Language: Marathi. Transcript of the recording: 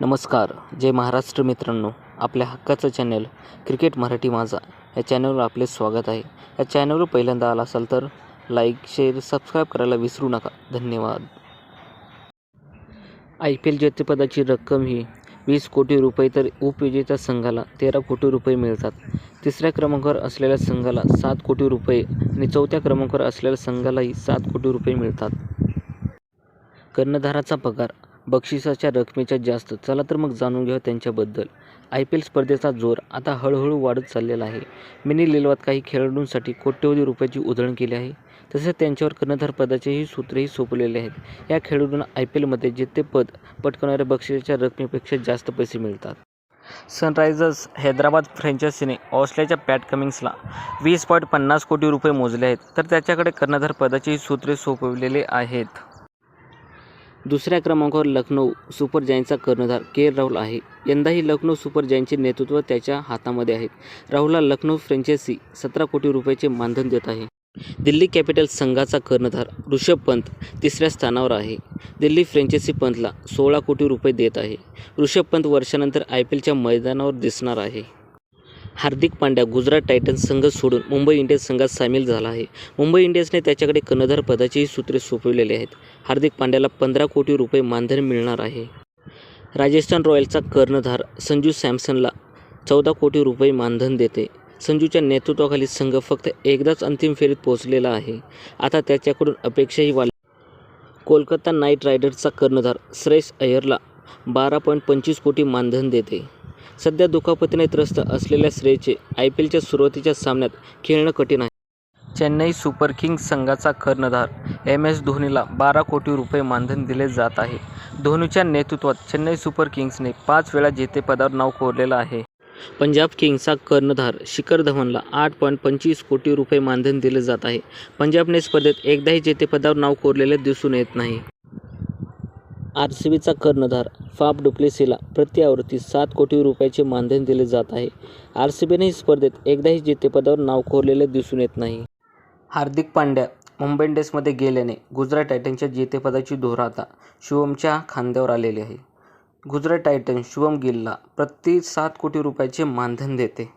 नमस्कार. जय महाराष्ट्र मित्रांनो. आपल्या हक्काचं चॅनल क्रिकेट मराठी माझा. या चॅनलवर आपले स्वागत आहे. या चॅनलवर पहिल्यांदा आला असाल तर लाईक शेअर सबस्क्राईब करायला विसरू नका. धन्यवाद. आय पी एल जेतेपदाची रक्कम ही वीस कोटी रुपये तर उपविजेत्या संघाला तेरा कोटी रुपये मिळतात. तिसऱ्या क्रमांकावर असलेल्या संघाला सात कोटी रुपये आणि चौथ्या क्रमांकावर असलेल्या संघालाही सात कोटी रुपये मिळतात. कर्णधाराचा पगार बक्षिसाच्या रकमेच्या जास्त. चला तर मग जाणून घ्या त्यांच्याबद्दल. आय पी एल स्पर्धेचा जोर आता हळूहळू वाढत चाललेला आहे. मिनी लिलवात काही खेळाडूंसाठी कोट्यवधी रुपयाची उधळण केली आहे. तसेच त्यांच्यावर कर्णधार पदाचेही सूत्रही सोपलेले आहेत. या खेळाडूंना आय पी एलमध्ये जेतेपद पटकवणाऱ्या बक्षिसाच्या रकमेपेक्षा जास्त पैसे मिळतात. सनरायझर्स हैदराबाद फ्रँचायसीने ऑस्ट्रेलियाच्या पॅट कमिंग्सला वीस पॉईंट पन्नास कोटी रुपये मोजले आहेत. तर त्याच्याकडे कर्णधार पदाचेही सूत्रे सोपवलेले आहेत. दुसऱ्या क्रमांकावर लखनौ सुपर जायंटचा कर्णधार के राहुल आहे. यंदाही लखनौ सुपर जायंटचे नेतृत्व त्याच्या हातामध्ये आहे. राहुलला लखनौ फ्रँचायसी सतरा कोटी रुपयाचे मानधन देत आहे. दिल्ली कॅपिटल्स संघाचा कर्णधार ऋषभ पंत तिसऱ्या स्थानावर आहे. दिल्ली फ्रँचायसी पंतला सोळा कोटी रुपये देत आहे. ऋषभ पंत वर्षानंतर आय पी एलच्या मैदानावर दिसणार आहे. हार्दिक पांड्या गुजरात टायटन्स संघ सोडून मुंबई इंडियन्स संघात सामील झाला आहे. मुंबई इंडियन्सने त्याच्याकडे कर्णधार पदाचीही सूत्रे सोपविलेली आहेत. हार्दिक पांड्याला पंधरा कोटी रुपये मानधन मिळणार आहे. राजस्थान रॉयल्सचा कर्णधार संजू सॅमसनला चौदा कोटी रुपये मानधन देते. संजूच्या नेतृत्वाखाली संघ फक्त एकदाच अंतिम फेरीत पोहोचलेला आहे. आता त्याच्याकडून अपेक्षाही वाढ कोलकाता नाईट रायडर्सचा कर्णधार श्रेयस अय्यरला बारा पॉईंट पंचवीस कोटी मानधन देते. सध्या दुखापतीने त्रस्त असलेल्या श्रेयचे आय पी एलच्या सुरुवातीच्या सामन्यात खेळणं कठीण आहे. चेन्नई सुपर किंग्स संघाचा कर्णधार एम एस धोनीला बारा कोटी रुपये मानधन दिले जात आहे. धोनीच्या नेतृत्वात चेन्नई सुपर किंग्सने पाच वेळा जेतेपदावर नाव कोरलेलं आहे. पंजाब किंग्सचा कर्णधार शिखर धवनला आठ पॉईंट पंचवीस कोटी रुपये मानधन दिले जात आहे. पंजाबने स्पर्धेत एकदाही जेतेपदावर नाव कोरलेले दिसून येत नाही. आर सी बीचा कर्णधार फाफ डुप्लेसीला प्रतिआवृत्ती सात कोटी रुपयाचे मानधन दिले जात आहे. आर सी बीनेही स्पर्धेत एकदाही जेतेपदावर नाव कोरलेले दिसून येत नाही. हार्दिक पांड्या मुंबई इंडियन्समध्ये गेल्याने गुजरात टायटन्सच्या जेतेपदाची धोर आता शिवमच्या खांद्यावर आलेली आहे. गुजरात टायटन्स शुभम गिलला प्रति सात कोटी रुपयाचे मानधन देते.